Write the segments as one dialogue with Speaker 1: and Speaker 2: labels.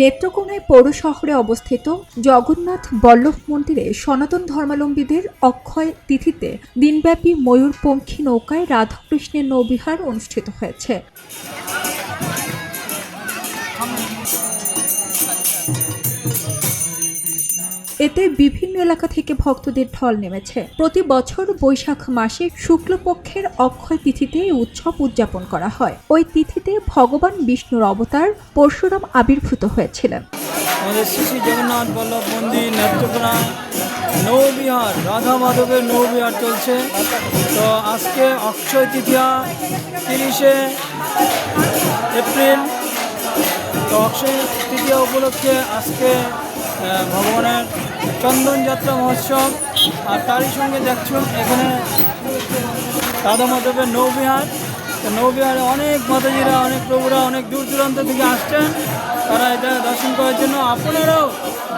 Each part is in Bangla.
Speaker 1: নেত্রকোনায় পৌর শহরে অবস্থিত জগন্নাথ বল্লভ মন্দিরে সনাতন ধর্মাবলম্বীদের অক্ষয় তিথিতে দিনব্যাপী ময়ূরপঙ্খী নৌকায় রাধাকৃষ্ণের নৌবিহার অনুষ্ঠিত হয়েছে। এতে বিভিন্ন এলাকা থেকে ভক্তদের ঢল নেমেছে। প্রতি বছর বৈশাখ মাসে শুক্লপক্ষের অক্ষয় তিথিতে উৎসব উদযাপন করা হয়। ওই তিথিতে ভগবান বিষ্ণুর অবতার পরশুরাম আবির্ভূত হয়েছিলেন।
Speaker 2: আমাদের শ্রী জগন্নাথ বল্লভ মন্দির, নেত্রকোনা, নৌবিহার, রাধা মাধবের নৌবিহার চলছে। তো আজকে অক্ষয় তৃতীয়া, তিরিশে এপ্রিল। তো অক্ষয় তৃতীয়া উপলক্ষে আজকে ভগবানের চন্দন যাত্রা মহোৎসব আর তারই সঙ্গে দেখছেন এখানে রাধা মাধবের নৌবিহার। নৌবিহারে অনেক মাতাজিরা, অনেক প্রভুরা, অনেক দূর দূরান্ত থেকে আসছেন। তারা এটা দর্শন করার জন্য। আপনারাও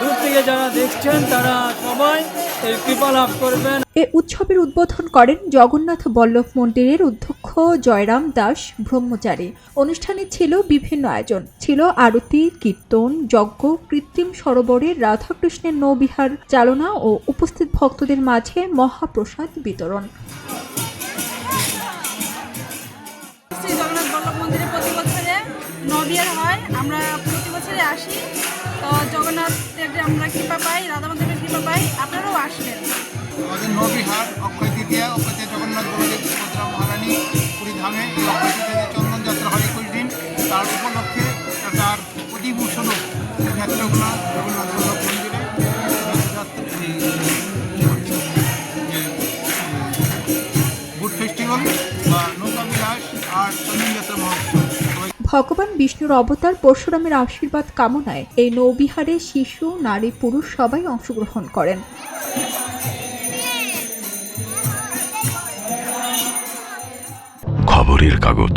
Speaker 2: দূর থেকে যারা দেখছেন, তারা সবাই এই কৃপা লাভ করবেন।
Speaker 1: এ উৎসবের উদ্বোধন করেন জগন্নাথ বল্লভ মন্দিরের অধ্যক্ষ জয়রাম দাস ব্রহ্মচারী। অনুষ্ঠানে ছিল বিভিন্ন আয়োজন। ছিল আরতি কীর্তন যজ্ঞ কৃত্রিম সরোবরে রাধাকৃষ্ণের নৌবিহার চালনা ও উপস্থিত ভক্তদের মাঝে মহাপ্রসাদ বিতরণ।
Speaker 3: নবিয়ার হয়। আমরা প্রতি বছরে আসি। তো জগন্নাথের যে আমরা কৃপা পাই রাধা মাধবের কৃপা পাই আপনারাও আসবেন।
Speaker 4: আমাদের নবিহার অক্ষয় তৃতীয়া অক্ষয় তৃতীয়া উপলক্ষে তার প্রতিভূষণও নেত্রকোনা জগন্নাথ বল্লভ মন্দিরে রথযাত্রা- এই, কি হচ্ছে? যে, বুট ফেস্টিভ্যাল বা নৌকা বিলাস আর চন্দন মহোৎসব
Speaker 1: ভগবান বিষ্ণুর অবতার পরশুরামের আশীর্বাদ কামনায় এই নৌবিহারে শিশু নারী পুরুষ সবাই অংশগ্রহণ করেন
Speaker 5: খবরের কাগজ